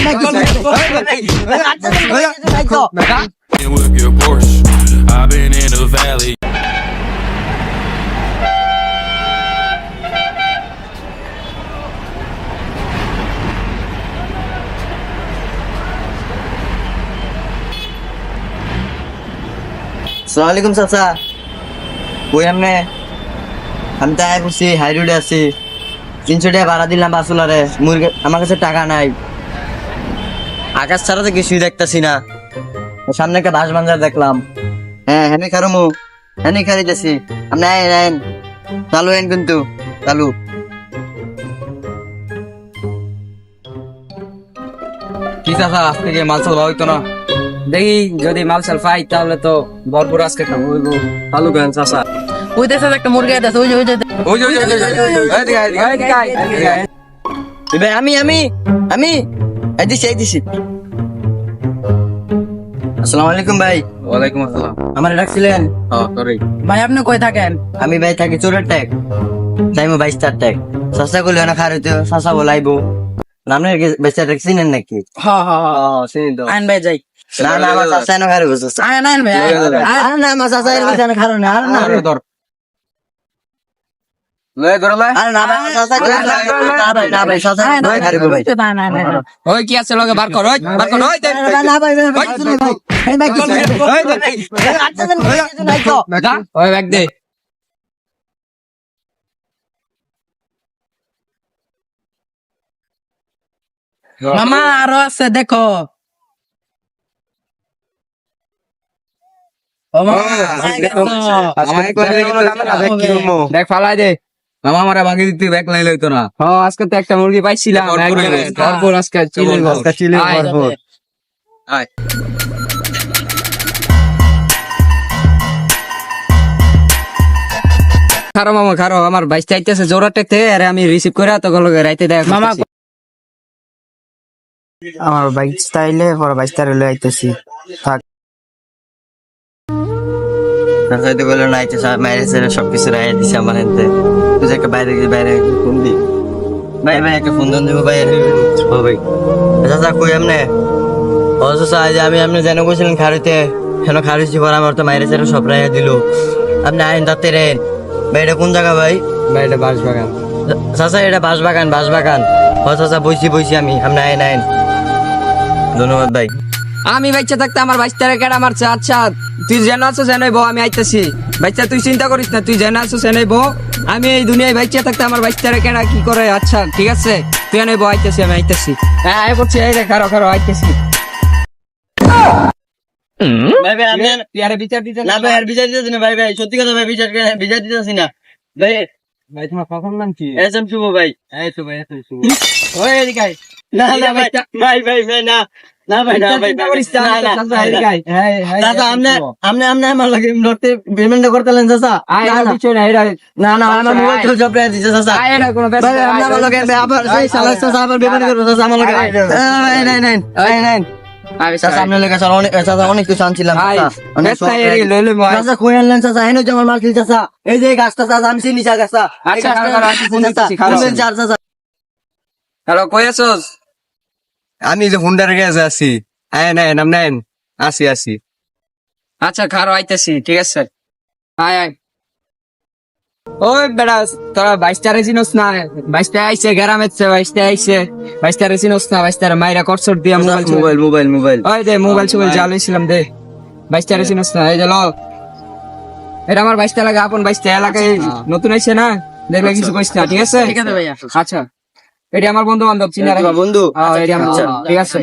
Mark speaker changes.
Speaker 1: And with your Porsche, I've been in the valley.
Speaker 2: সালামালাইকুম চাচা কই আমনে আমি তাই বসছি হাই রোডে আছি তিনশো টাকা ভাড়া দিলাম বাসুলারে মুরগি আমার কাছে টাকা নাই আকাশ ছাড়া তো কিছুই দেখতেছি না সামনে একটা বাস বাঞ্জার দেখলাম হ্যাঁ হ্যাঁ খারো মু হ্যাঁ খারিতেছি আপনি আইন আইন চালু আইন কিন্তু চালু
Speaker 3: কি চাচা আজ থেকে মাল চাল হইতো না দেখি যদি মাল চাল পাই তাহলে তো ভরপুর আজকে খাব ভালো কেন চাচা
Speaker 4: ওই দেশে একটা মুরগি আছে ওই যে ওই যে
Speaker 3: ওই যে, ওই যে, যে, যে,
Speaker 2: আমি আমি আমি এই দিছি এই দিছি। আসসালামু আলাইকুম ভাই।
Speaker 3: ওয়ালাইকুম আসসালাম।
Speaker 2: আমার ডাকছিলেন?
Speaker 3: হ্যাঁ সরি
Speaker 4: ভাই আপনি কই থাকেন?
Speaker 2: আমি ভাই থাকি চোরের ট্যাগ। যাইমো বাইশ তার ট্যাগ। সস্তা করলে না খার হইতে সস্তা বলাইবো আপনার বেচার ট্যাগ চিনেন নাকি?
Speaker 4: হ হ হ।
Speaker 2: চিনি তো।
Speaker 4: আইন ভাই যাই।
Speaker 2: না না আমার সস্তা এনে খার হইবো
Speaker 4: আইন আইন ভাই।
Speaker 2: আর না আমার সস্তা বেচার খার না আর না
Speaker 3: ধর। লয়ে ধর লয়ে।
Speaker 2: আর না ভাই সস্তা না ভাই না ভাই সস্তা ভাই খার ভাই
Speaker 4: না, না, না, না।
Speaker 3: ওই কি আছে লগে বার কর ওই বার কর ওই
Speaker 2: না না ভাই ভাই ভাই কিছু নাই ভাই। এই ভাই কিছু
Speaker 3: ওই
Speaker 2: আচ্ছা দেন ভাই, কিছু নাই তো
Speaker 3: ওই ব্যাগ দে।
Speaker 4: মামা আরও আছে দেখো।
Speaker 3: একলা দেখো দেখ ফালাই দে। মামা আমারে ভাঙি দিতে নাই লইতো না। হ্যাঁ আজকে তো একটা মুরগি পাইছিলাম ভরপুর আজকে চিলি
Speaker 2: আজকে চিলি ভরপুর।
Speaker 3: আয়। খারো মামা খারো আমার বাইশটা আইতেছে জোরা টেকতে আরে আমি রিসিভ করে তো গলো রাইতে দেখ
Speaker 4: মামা
Speaker 2: আমার বাইক পরে বাইক স্টাইলে আইতেছি। থাক। হয়তো বলল না আইতেছে বাইরে ছেড়ে সবকিছু রাই দিছে আমার হাতে। তুই একটা বাইরে গিয়ে বাইরে ফোন দি ভাই ভাই একটা ফোন দেন দেবো ভাই ভাই চাচা কই আমনে ও চাচা আজ আমি আপনি যেন কইছিলেন খারিতে কেন খারিছি পর আমার তো মাইরে ছেড়ে সব রাইয়া দিল। আপনি আইন তাতে রেন। ভাই এটা কোন জায়গা ভাই?
Speaker 3: ভাই এটা বাস বাগান
Speaker 2: চাচা এটা বাঁশবাগান বাঁশবাগান। ও চাচা বইছি বইছি আমি। আপনি আইন আইন। ধন্যবাদ ভাই।
Speaker 3: আমি বাচ্চা থাকতে আমার বাইশটারে কেডা মারছে? আচ্ছা তুই যেন আছো জেনাই বউ আমি আইতাছি। বাচ্চা তুই চিন্তা করিস না তুই যেন আছো জেনাই বউ আমি এই দুনিয়ায় বাচ্চা থাকতে আমার বাইশটারে কেডা কি করে? আচ্ছা ঠিক আছে তুই এনে বউ আইতাছি আমি আইতাছি। হ্যাঁ আয় করছি এই রে খারো খারো আইতাছি।
Speaker 2: ভাই ভাই আপনি
Speaker 3: তুই আরে
Speaker 2: না ভাই আর বিচার না ভাই ভাই সত্যি কথা ভাই বিচার বিচার দিতেছি না। ভাই
Speaker 3: ভাই তোমার কখন নাম কি
Speaker 2: এস এম শুভ ভাই।
Speaker 3: এই তো ভাই এত শুভ। ওই এদিকে
Speaker 2: না না ভাই ভাই ভাই ভাই না। না ভাই না ভাই
Speaker 3: আয়। হ্যাঁ, হ্যাঁ, এত
Speaker 2: আমনে আমনে আমনে আমার লাগে নড়তে পেমেন্ট করতেলেন চাচা। না না।
Speaker 3: পিছনে, এরা-
Speaker 2: না না আমার
Speaker 3: আচ্ছা,
Speaker 2: মোবাইল তো জব রে দিছে চাচা।
Speaker 3: আয়, এরা কোনো
Speaker 2: ভাই
Speaker 3: ব্যস্ত-
Speaker 2: আমার লগে আবার সেই সালা চাচা আবার পেমেন্ট করবে চাচা আমার লগে।
Speaker 3: আয়, আয়,
Speaker 2: নাই নাই নাই নাই নাই
Speaker 3: আয়,
Speaker 2: চাচা আপনার লগে চাচা অনেক কিছু আনছিলাম
Speaker 3: আয়,
Speaker 2: চাচা। অনেক
Speaker 3: ব্যস্ত এরি, লইলে মই।
Speaker 2: চাচা কই আনলেন চাচা? হেন যে আমার মাল চাচা। এই যে গাছটা চাচা আমি চিনি গাছটা।
Speaker 3: আচ্ছা, আচ্ছা,
Speaker 2: চাচা।
Speaker 3: হ্যালো কই আছোস?
Speaker 5: আমি যে হুন্ডার কাছে আছি। আয় নেন নাম নেন। আসি আসি
Speaker 3: আচ্ছা খারো আইতেছি ঠিক আছে। স্যার আয় আয়। ওই বেড়া তোরা বাইশটারে চিনোস না। বাইশটা আইছে গ্রামের বাইশটা আইছে। বাইশটারে চিনোস না বাইশটারে মাইরা দিয়া মোবাইল
Speaker 2: মোবাইল মোবাইল মোবাইল।
Speaker 3: ওই দে মোবাইল সুবাইল যা লইছিলাম দে। বাইশটারে চিনোস না এই যে ল এটা আমার বাইশটা লাগে আপন বাইশটা এলাকায় নতুন আইছে না? দেখলে কিছু কইস না ঠিক আছে?
Speaker 4: ঠিক আছে ভাইয়া।
Speaker 3: আচ্ছা। এটা আমার বন্ধু? বান্ধব চিনা
Speaker 2: বন্ধু।
Speaker 3: ঠিক আছে